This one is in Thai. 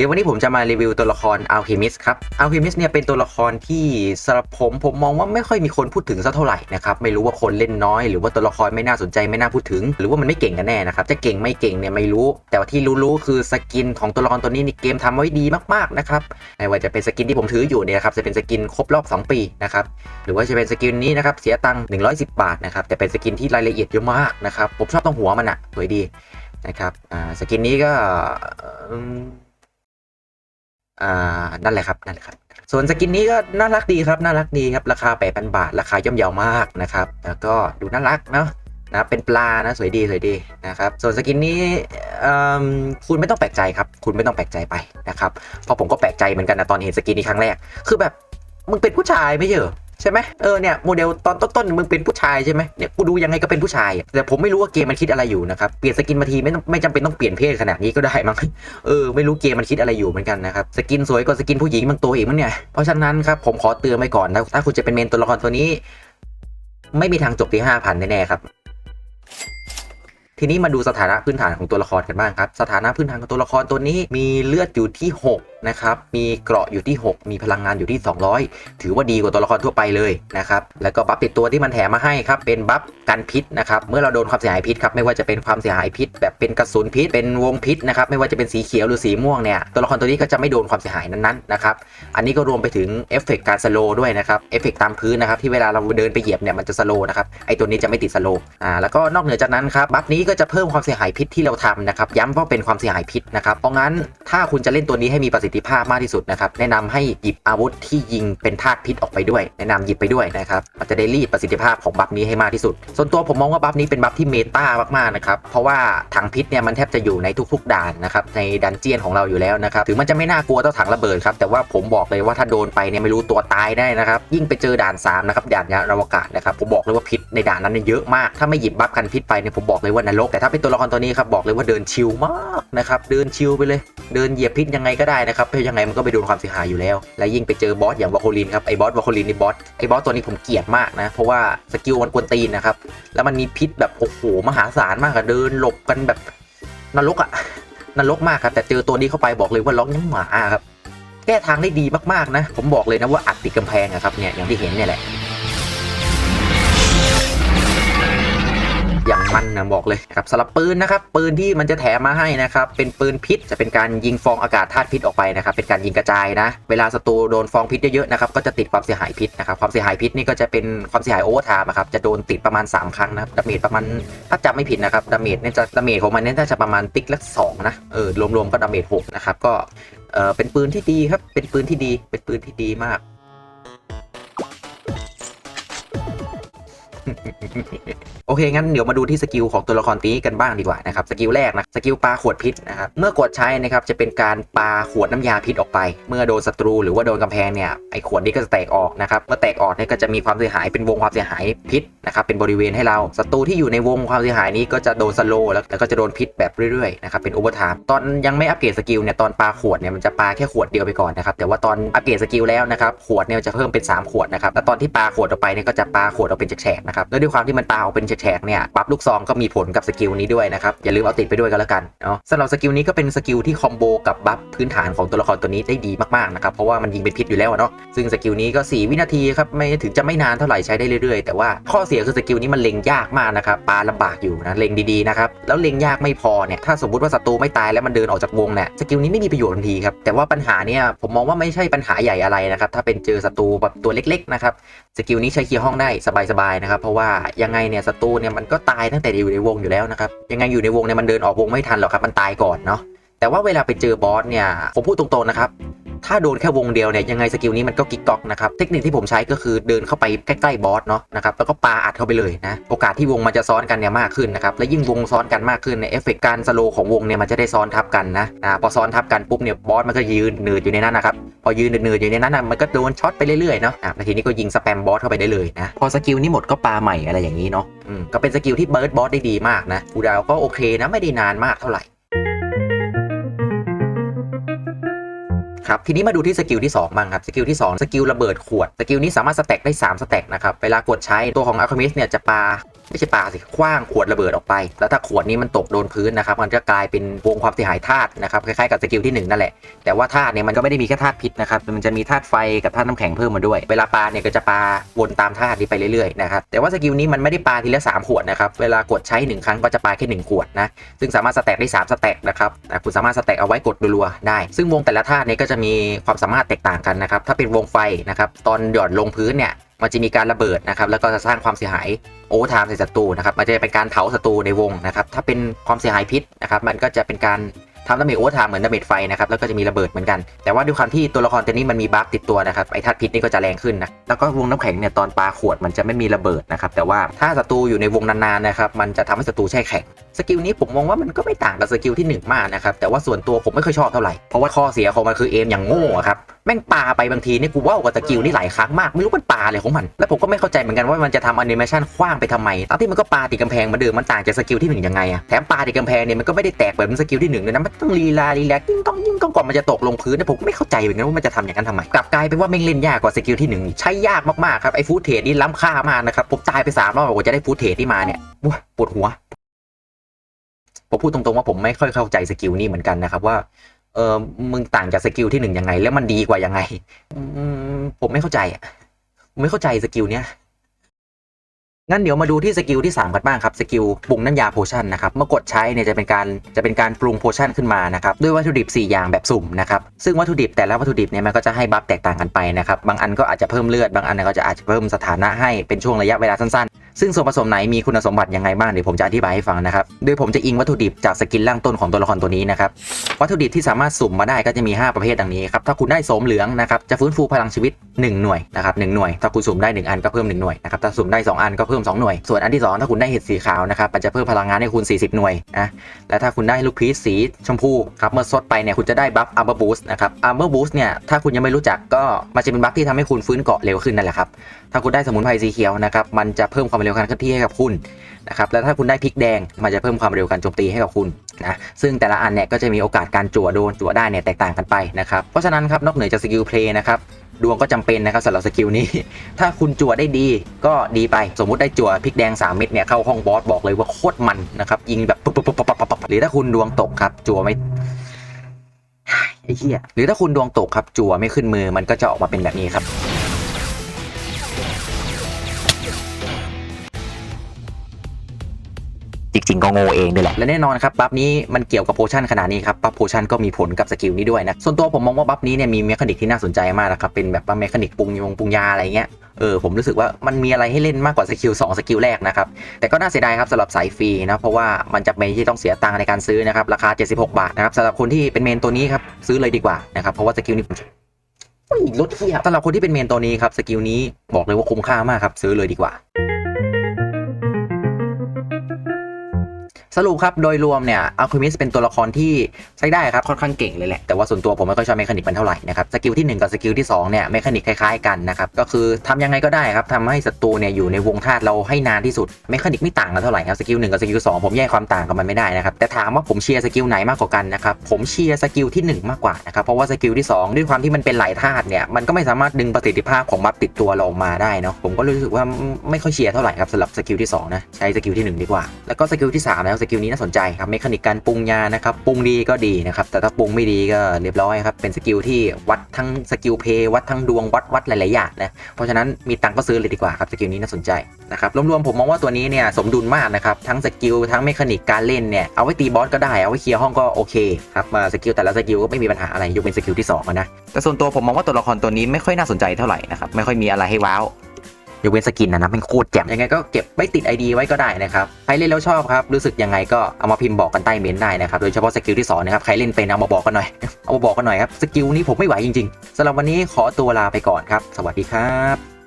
ดี๋ยววันนี้ผมจะมารีวิวตัวละครอัลเคมิสครับอัลเคมิสเนี่ยเป็นตัวละครที่สำหรับผมผมมองว่าไม่ค่อยมีคนพูดถึงสักเท่าไหร่นะครับไม่รู้ว่าคนเล่นน้อย หรือว่าตัวละครไม่น่าสนใจไม่น่าพูดถึง หรือว่ามันไม่เก่งกันแน่นะครับจะเก่งไม่เก่งเนี่ยไม่รู้ แต่ว่าที่รู้ๆคือสกินของตัวละครตัวนี้ในเกมทำไว้ดีมากๆนะครับไม่ว่าจะเป็นสกินที่ผมถืออยู่เนี่ยครับจะเป็นสกินครบรอบ 2 ปีนะครับหรือว่าจะเป็นสกินนี้นะครับเสียตังค์110 บาทนะครับแต่เป็นสกินที่รายละเอียดเยอะมากนะครับผมชอบตรงหัวมันอะสวยดีนะครับอ่าสกินนี้ก็ อ่านั่นแหละครับนั่นแหละครับ ส่วนสกินนี้ก็น่ารักดีครับน่ารักดีครับราคา 8,000 บาท ราคาย่อมเยาวมากนะครับ แล้วก็ดูน่ารักเนาะนะเป็นปลานะสวยดีสวยดีนะครับส่วนสกินนี้คุณไม่ต้องแปลกใจครับ คุณไม่ต้องแปลกใจไปนะครับเพราะผมก็แปลกใจเหมือนกันนะตอนเห็นสกินนี้ครั้งแรก คือแบบมึงเป็นผู้ชายไม่ใช่เหรอ ใช่ไหมเออเนี่ยโมเดลตอนต้นๆมึงเป็นผู้ชายใช่ไหมเนี่ยกูดูยังไงก็เป็นผู้ชาย แต่ผมไม่รู้ว่าเกมมันคิดอะไรอยู่นะครับเปลี่ยนสกินมาทีไม่ต้องไม่จำเป็นต้องเปลี่ยนเพศขนาดนี้ก็ได้มั้งเออไม่รู้เกมมันคิดอะไรอยู่เหมือนกันนะครับสกินสวยกว่าสกินผู้หญิงบางตัวอีกมั้งเนี่ยเพราะฉะนั้นครับผมขอเตือนไว้ก่อนนะถ้าคุณจะเป็นเมนตัวละครตัวนี้ ไม่มีทางจบที่ห้าพันแน่ๆครับ ทีนี้มาดูสถานะพื้นฐานของตัวละครกันบ้างครับ สถานะพื้นฐานของตัวละครตัวนี้มีเลือดอยู่ที่ 6 นะครับ มีเกราะอยู่ที่ 6 มีพลังงานอยู่ที่ 200 ถือว่าดีกว่าตัวละครทั่วไปเลยนะครับ แล้วก็บัฟติดตัวที่มันแถมมาให้ครับ เป็นบัฟกันพิษนะครับ เมื่อเราโดนความเสียหายพิษครับ ไม่ว่าจะเป็นความเสียหายพิษ แบบเป็นกระสุนพิษ เป็นวงพิษนะครับ ไม่ว่าจะเป็นสีเขียวหรือสีม่วงเนี่ย ตัวละครตัวนี้ก็จะไม่โดนความเสียหายนั้นๆนะครับ อันนี้ก็รวมไปถึงเอฟเฟกต์การสโลด้วยนะครับเอฟเฟกต์ตามพื้นนะครับที่เวลาเราเดินไปเหยียบเนี่ยมันจะสโลนะครับไอตัวนี้จะไม่ติดสโลอ่าแล้วก็นอกเหนือจากนั้นครับบัฟนี้ก็จะเพิ่มความเสียหายพิษที่เราทำนะครับ ย้ำว่าเป็นความเสียหายพิษนะครับ เพราะงั้นถ้าคุณจะเล่นตัวนี้ให้มีประสิทธิภาพมากที่สุดนะครับ แนะนำให้หยิบอาวุธที่ยิงเป็นธาตุพิษออกไปด้วย แนะนำหยิบไปด้วยนะครับมันจะได้รีดประสิทธิภาพของบัฟนี้ให้มากที่สุด ส่วนตัวผมมองว่าบัฟนี้เป็นบัฟที่เมตามากๆนะครับ เพราะว่าถังพิษเนี่ยมันแทบจะอยู่ในทุก ๆ ด่านนะครับ ในดันเจียนของเราอยู่แล้วนะครับ ถึงมันจะไม่น่ากลัวเท่าถังระเบิดครับ แต่ว่าผมบอกเลยว่าถ้าโดนไปเนี่ยไม่รู้ตัวตายได้นะครับ ยิ่งไปเจอด่าน3นะครับ ด่านยานอวกาศนะครับ ผมบอกเลยว่าพิษในด่านนั้นเนี่ยเยอะมาก ถ้าไม่หยิบบัฟกันพิษไปเนี่ยผมบอกเลยว่านรกแต่ถ้าเป็นตัวละครตัวนี้ครับบอกเลยว่าเดินชิลมากนะครับเดินชิลไปเลย เดินเหยียบพิษยังไงก็ได้นะครับเพราะยังไงมันก็ไปโดนความเสียหายอยู่แล้ว และยิ่งไปเจอบอสอย่างวาโคลินครับไอ้บอสวาโคลินนี่บอสไอ้บอสตัวนี้ผมเกลียดมากนะเพราะว่าสกิลมันกวนตีนนะครับแล้วมันมีพิษแบบโอ้โหมหาศาลมากอะเดินหลบกันแบบนรกอะนรกมากครับแต่เจอตัวนี้เข้าไปบอกเลยว่าร้องยังหมาครับแก้ทางได้ดีมากๆนะ ผมบอกเลยนะว่าอัดติดกำแพงอะครับเนี่ยอย่างที่เห็นเนี่ยแหละ มันนะบอกเลยครับสำหรับปืนนะครับปืนที่มันจะแถมมาให้นะครับเป็นปืนพิษจะเป็นการยิงฟองอากาศธาตุพิษออกไปนะครับเป็นการยิงกระจายนะ เวลาศัตรูโดนฟองพิษเยอะๆนะครับก็จะติดความเสียหายพิษนะครับความเสียหายพิษนี่ก็จะเป็นความเสียหายโอเวอร์ไทม์ครับจะโดนติดประมาณ 3 ครั้งนะครับดาเมจประมาณถ้าจำไม่ผิดนะครับดาเมจเนี่ยจะดาเมจของมันเนี่ยน่าจะประมาณติ๊กละสองนะเออรวมๆก็ดาเมจหกนะครับก็เออเป็นปืนที่ดีครับเป็นปืนที่ดีเป็นปืนที่ดีมาก โอเค งั้นเดี๋ยวมาดูที่สกิลของตัวละครตีกันบ้างดีกว่านะครับ สกิลแรกนะ สกิลปลาขวดพิษนะครับ เมื่อกดใช้นะครับ จะเป็นการปลาขวดน้ำยาพิษออกไป เมื่อโดนศัตรูหรือว่าโดนกำแพงเนี่ย ไอขวดนี้ก็จะแตกออกนะครับ เมื่อแตกออกเนี่ยก็จะมีความเสียหายเป็นวงความเสียหายพิษนะครับ เป็นบริเวณให้เรา ศัตรูที่อยู่ในวงความเสียหายนี้ก็จะโดนสโลแล้วก็จะโดนพิษแบบเรื่อยๆ นะครับ เป็นโอเวอร์ไทม์ตอนยังไม่อัปเกรดสกิลเนี่ย ตอนปลาขวดเนี่ย มันจะปลาแค่ขวดเดียวไปก่อนนะครับ แต่ว่าตอนอัปเกรดสกิลแล้วนะครับ ขวดเนี่ยจะเพิ่มเป็น 3 ขวดนะครับ แล้วตอนที่ปาขวดออกไปเนี่ยก็จะปาขวดออกเป็นแฉกนะครับแล้วด้วยความที่มันปาออกเป็นแฉกเนี่ยบัฟลูกซองก็มีผลกับสกิลนี้ด้วยนะครับอย่าลืมเอาติดไปด้วยกันแล้วกันเนาะสำหรับสกิลนี้ก็เป็นสกิลที่คอมโบกับบัฟพื้นฐานของตัวละครตัวนี้ได้ดีมากๆนะครับเพราะว่ามันยิงเป็นพิษอยู่แล้วเนาะซึ่งสกิลนี้ก็ 4 วินาทีครับไม่ถึงจะไม่นานเท่าไหร่ใช้ได้เรื่อยๆ แต่ว่าข้อเสียคือสกิลนี้มันเล็งยากมากนะครับปาลำบากอยู่นะเล็งดีๆนะครับแล้วเล็งยากไม่พอเนี่ยถ้าสมมติว่าศัตรูไม่ตายแล้วมันเดินออกจากวงเนี่ยสกิลนี้ไม่มีประโยชน์ทันทีครับแต่ว่าปัญหาเนี่ยผมมองว่าไม่ใช่ปัญหาใหญ่อะไรนะครับถ้าเป็นเจอศัตรูแบบตัวเล็กๆนะครับสกิลนี้ใช้เคลียร์ห้องได้สบายๆนะครับเพราะว่ายังไงเนี่ยศัตรูเนี่ยมันก็ตายตั้งแต่อยู่ในวงอยู่แล้วนะครับยังไงอยู่ในวงเนี่ยมันเดินออกวงไม่ทันหรอกครับมันตายก่อนเนาะแต่ว่าเวลาไปเจอบอสเนี่ยผมพูดตรงๆนะครับถ้าโดนแค่วงเดียวเนี่ยยังไงสกิลนี้มันก็กิ๊กก๊อกนะครับเทคนิคที่ผมใช้ก็คือเดินเข้าไปใกล้ๆบอสเนาะนะครับแล้วก็ปาอัดเข้าไปเลยนะโอกาสที่วงมันจะซ้อนกันเนี่ยมากขึ้นนะครับและยิ่งวงซ้อนกันมากขึ้นในยเอฟเฟกต์การสโลของวงเนี่ยมันจะได้ซ้อนทับกันนะอ่าพอซ้อนทับกันปุ๊บเนี่ยบอสมันก็ยืนเนืดอยู่ในนั้นนะครับ พอยืนเนืดๆอยู่ในนั้นนะมันก็โดนช็อตไปเรื่อยๆเนาะอะทีนี้ก็ยิงสแปมบอสเข้าไปได้เลยนะ พอสกิลนี้หมดก็ปาใหม่อะไรอย่างนี้เนาะก็เป็นสกิลที่เบิร์ดบอสได้ดีมากนะคูดาวก็โอเคนะไม่ได้นานมากเท่าไหร่ คครับทีนี้มาดูที่สกิลที่2บ้างครับสกิลที่2สกิลระเบิดขวดสกิลนี้สามารถสแต็กได้3สแต็กนะครับเวลากดใช้ตัวของอัลคมิสเนี่ยจะปาไม่ใช่ปาสิคว้างขวดระเบิดออกไป แล้วถ้าขวดนี้มันตกโดนพื้นนะครับ มันจะกลายเป็นวงความเสียหายธาตุนะครับคล้ายๆกับสกิลที่หนึ่งนั่นแหละ แต่ว่าธาตุเนี่ยมันก็ไม่ได้มีแค่ธาตุพิษนะครับมันจะมีธาตุไฟกับธาตุน้ำแข็งเพิ่มมาด้วย เวลาปาเนี่ยก็จะปาวนตามธาตุนี้ไปเรื่อยๆนะครับแต่ว่าสกิลนี้มันไม่ได้ปาทีละสามขวดนะครับเวลากดใช้หนึ่งครั้งก็จะปาแค่หนึ่งขวดนะซึ่งสามารถสแต็กได้3สแต็กนะครับคุณสามารถสแต็กเอาไว้กดรัวๆได้ ซึ่งวงแต่ละธาตุเนี้ก็จะมีความสามารถแตกต่างกันนะครับ ถ้าเป็นวงไฟนะครับ ตอนหย่อนลงพื้นเนี่ยมันจะมีการระเบิดนะครับ แล้วก็จะสร้างความเสียหายโอเวอร์ไทม์ใส่ศัตรูนะครับ มันจะเป็นการเผาศัตรูในวงนะครับ ถ้าเป็นความเสียหายพิษนะครับ มันก็จะเป็นการ ทำดาเมจโอเวอร์ไทม์เหมือนดาเมจไฟนะครับแล้วก็จะมีระเบิดเหมือนกัน แต่ว่าด้วยความที่ตัวละครตัวนี้มันมีบัฟติดตัวนะครับไอ้ธาตุพิษนี่ก็จะแรงขึ้นนะแล้วก็วงน้ำแข็งเนี่ยตอนปลาขวดมันจะไม่มีระเบิดนะครับแต่ว่าถ้าศัตรูอยู่ในวงนานๆนะครับมันจะทำให้ศัตรูแช่แข็งสกิลนี้ผมมองว่ามันก็ไม่ต่างกับสกิลที่ 1 มากนะครับแต่ว่าส่วนตัวผมไม่ค่อยชอบเท่าไหร่เพราะว่าข้อเสียของมันคือเอมอย่างโง่ครับ ม่งปาไปบางทีนี่กูว่าวกับสกิลนี่หลายครั้งมากไม่รู้มันปาอะไรของมัน แล้วผมก็ไม่เข้าใจเหมือนกันว่ามันจะทำแอนิเมชันคว้างไปทำไมตอนที่มันก็ปาติดกำแพงเหมาเดิมมันต่างจากสกิลที่หนึ่งยังไงอะแถมปาติดกำแพงเนี่ยมันก็ไม่ได้แตกแบบสกิลที่หนึ่งเลยนะมันต้องลีลาลีแลกยิ่งต้องยิ่งต้องก่อนมันจะตกลงพื้นเนี่ยผมก็ไม่เข้าใจเหมือนกันว่ามันจะทำอย่างนั้นทำไมกลับกลายเป็นว่าแม่งเล่นยากกว่าสกิลที่หนึ่งใช้ยากมากๆครับไอ้ฟูดเทรดนี่ล้ำค่ามากนะครับผมตายไปสามรอบกว่าจะได้ฟูดเทรดที่มาเนี่ยว้าปวดหัวผมพูดตรงๆว่าผมไม่ค่อยเข้าใจสกิลนี้เหมือนกันนะครับว่า เออมึงต่างจากสกิลที่หนึ่งยังไง แล้วมันดีกว่ายังไงผมไม่เข้าใจอะผมไม่เข้าใจสกิลเนี้ยงั้นเดี๋ยวมาดูที่สกิลที่ 3 กันบ้างครับสกิลปรุงน้ำยาโพชั่นนะครับเมื่อกดใช้เนี่ยจะเป็นการจะเป็นการปรุงโพชั่นขึ้นมานะครับด้วยวัตถุดิบ 4 อย่างแบบสุ่มนะครับซึ่งวัตถุดิบแต่ละวัตถุดิบเนี่ยมันก็จะให้บัฟแตกต่างกันไปนะครับบางอันก็อาจจะเพิ่มเลือดบางอันก็จะอาจจะเพิ่มสถานะให้เป็นช่วงระยะเวลาสั้น ซึ่งส่วนผสมไหนมีคุณสมบัติยังไงบ้างเดี๋ยวผมจะอธิบายให้ฟังนะครับ โดยผมจะอิงวัตถุดิบจากสกินล่างต้นของตัวละครตัวนี้นะครับ วัตถุดิบที่สามารถสุ่มมาได้ก็จะมี 5 ประเภทดังนี้ครับ ถ้าคุณได้โสมเหลืองนะครับ จะฟื้นฟูพลังชีวิต 1 หน่วยนะครับ1หน่วย ถ้าคุณสุ่มได้ 1 อันก็เพิ่ม 1 หน่วยนะครับถ้าสุ่มได้ 2 อันก็เพิ่ม 2 หน่วย ส่วนอันที่ 2 ถ้าคุณได้เห็ดสีขาวนะครับมันจะเพิ่มพลังงานให้คุณ 40 หน่วยนะและถ้าคุณได้ลูกพีชสีชมพูครับเมื่อซดไปเนี่ยคุณจะได้บัฟอัมเบอร์บูสต์นะครับอัมเบอร์บูสต์เนี่ยถ้าคุณยังไม่รู้จักก็มันจะเป็นบัฟที่ทำให้คุณฟื้นเกาะเร็วขึ้นนั่นแหละครับถ้าคุณได้สมุนไพรสีเขียวนะครับมันจะเพิ่มความเร็วการเคลื่อนที่ให้กับคุณนะครับแล้วถ้าคุณได้พริกแดงมันจะเพิ่มความเร็วการโจมตีให้กับคุณนะซึ่งแต่ละอันเนี่ยก็จะมีโอกาสการจั่วโดนจั่วได้เนี่ยแตกต่างกันไปนะครับเพราะฉะนั้นครับนอกเหนือจากสกิลเพลย์นะครับ ดวงก็จำเป็นนะครับสำหรับสกิลนี้ ถ้าคุณจั่วได้ดีก็ดีไป สมมุติได้จั่วพริกแดง 3 เม็ดเนี่ยเข้าห้องบอสบอกเลยว่าโคตรมันนะครับยิงแบบปุ๊บปุ๊บปุ๊บปุ๊บปุ๊บปุ๊บหรือถ้าคุณดวงตกครับ จั่วไม่ไอ้เหี้ยหรือถ้าคุณดวงตกครับจั่วไม่ขึ้นมือมันก็จะออกมาเป็นแบบนี้ครับ ริงก็โง่เองด้วยแหละ และแน่นอนครับบัฟนี้มันเกี่ยวกับโพชั่นขนาดนี้ครับบัฟโพชั่นก็มีผลกับสกิลนี้ด้วยนะ ส่วนตัวผมมองว่าบัฟนี้เนี่ยมีเมคานิกที่น่าสนใจมากนะครับเป็นแบบว่าเมคานิกปรุงยงปรุงยาอะไรเงี้ยเออผมรู้สึกว่ามันมีอะไรให้เล่นมากกว่าสกิล2สกิลแรกนะครับ แต่ก็น่าเสียดายครับสำหรับสายฟรีนะ เพราะว่ามันจะไม่ที่ต้องเสียตังค์ในการซื้อนะครับ ราคา 76 บาทนะครับสำหรับคนที่เป็นเมนตัวนี้ครับ ซื้อเลยดีกว่านะครับ เพราะว่าสกิลนี้ผมอุ้ยลดเทียบสำหรับคนที่เป็นเมนตัวนี้ครับสกิลนี้บอกเลยว่าคุ้มค่ามากครับซื้อเลยดีกว่า สรุปครับโดยรวมเนี่ยอัลคูมิสเป็นตัวละครที่ใช้ได้ครับค่อนข้างเก่งเลยแหละ แต่ว่าส่วนตัวผมไม่ค่อยชอบเมคานิกมันเท่าไหร่นะครับสกิลที่ 1 กับสกิลที่2เนี่ยเมคานิกคล้ายๆกันนะครับก็คือทำยังไงก็ได้ครับทำให้ศัตรูเนี่ยอยู่ในวงธาตุเราให้นานที่สุดเมคานิกไม่ต่างกันเท่าไหร่ครับสกิล1กับสกิล2ผมแยกความต่างกับมันไม่ได้นะครับแต่ถามว่าผมเชียร์สกิลไหนมากกว่ากันนะครับผมเชียร์สกิลที่ 1 มากกว่านะครับเพราะว่าสกิลที่ 2 ด้วยความที่มันเป็นหลายธาตุเนี่ยมันก็ไม่สามารถดึงประสิทธิภาพของบัฟติดตัวเราออกมาได้เนาะผมก็รู้สึกว่าไม่ค่อยเชียร์เท่าไหร่ครับสำหรับสกิลที่สองนะใช้สกิลที่หนึ่งดีกว่า แล้วก็สกิลที่สามแล้วสกิลนี้น่าสนใจครับเมคานิกการปรุงยานะครับปรุงดีก็ดีนะครับแต่ถ้าปรุงไม่ดีก็เรียบร้อยครับเป็นสกิลที่วัดทั้งสกิลเพย์วัดทั้งดวงวัดวัดหลายๆอย่างนะเพราะฉะนั้นมีตังก็ซื้อเลยดีกว่าครับสกิลนี้น่าสนใจนะครับรวมๆผมมองว่าตัวนี้เนี่ยสมดุลมากนะครับทั้งสกิลทั้งเมคานิกการเล่นเนี่ยเอาไว้ตีบอสก็ได้เอาไว้เคลียร์ห้องก็โอเคครับมาสกิลแต่ละสกิลก็ไม่มีปัญหาอะไรยกเป็นสกิลที่สองนะแต่ส่วนตัวผมมองว่าตัวละครตัวนี้ไม่ค่อยน่าสนใจเท่าไหร่นะครับไม่ค่อยมีอะไรให้ว้าว ยกเว้นสกินนะนะเป็นโคตรแจ่มยังไงก็เก็บไว้ติด ID ไว้ก็ได้นะครับใครเล่นแล้วชอบครับรู้สึกยังไงก็เอามาพิมพ์บอกกันใต้เมนต์ได้นะครับโดยเฉพาะสกิลที่สองนะครับใครเล่นเป็นเอามาบอกกันหน่อยเอามาบอกกันหน่อยครับสกิลนี้ผมไม่ไหวจริงๆสำหรับวันนี้ขอตัวลาไปก่อนครับ สวัสดีครับ